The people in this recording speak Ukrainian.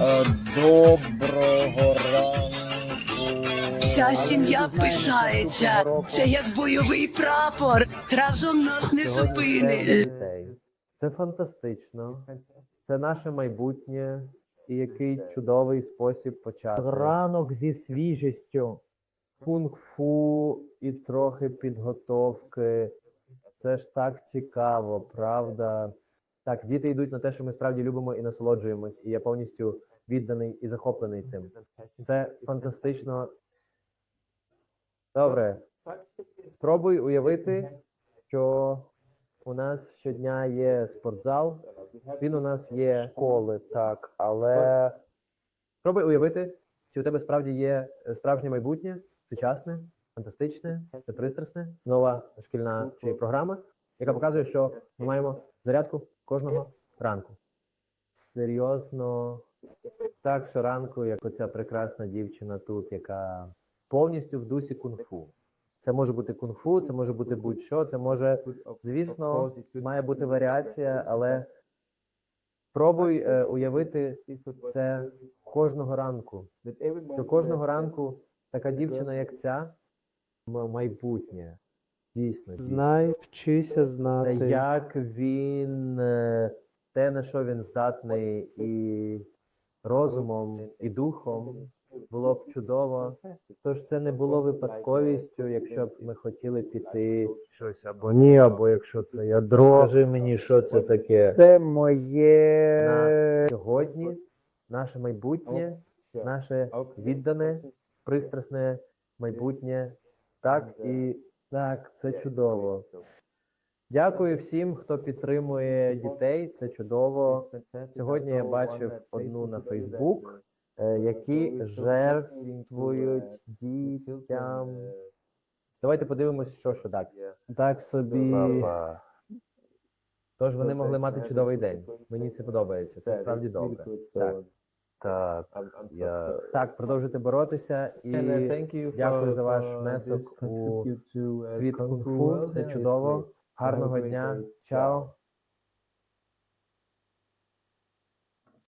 Е, Доброго ранку. Вся сім'я пишається. Це як бойовий прапор. Разом нас не зупини. Це фантастично. Це наше майбутнє. І який чудовий спосіб почати. Ранок зі свіжістю. Кунг-фу і трохи підготовки. Це ж так цікаво, правда? Так, діти йдуть на те, що ми справді любимо і насолоджуємось, і я повністю відданий і захоплений цим. Це фантастично. Добре. Спробуй уявити, що у нас щодня є спортзал, він у нас є школи, так, але спробуй уявити, чи у тебе справді є справжнє майбутнє, сучасне, фантастичне, непристрасне, нова шкільна чи програма, яка показує, що ми маємо зарядку кожного ранку. Серйозно, так щоранку, як оця прекрасна дівчина тут, яка повністю в дусі кунг-фу. Це може бути кунг-фу, це може бути будь-що, це може, звісно, має бути варіація, але пробуй е, уявити це кожного ранку. Що кожного ранку така дівчина, як ця, майбутнє. Дійсно, дійсно. Знай, вчися знати. як він, е, те, на що він здатний, і розумом, і духом, було б чудово. Тож це не було випадковістю, якщо б ми хотіли піти щось або ні, або якщо це ядро. Скажи мені, що це таке? Це моє. на сьогодні, наше майбутнє, наше віддане, пристрасне майбутнє. Так і так, це чудово. Дякую всім, хто підтримує дітей. Це чудово. Сьогодні я бачив одну на Фейсбук, е, які жертвують дітям. Давайте подивимось, що що так. Так собі. Тож вони могли мати чудовий день. Мені це подобається. Це справді добре. Так. Так, я Так, продовжуйте боротися і дякую за ваш внесок у світ кунг-фу. Це чудово. Гарного дня. Чао.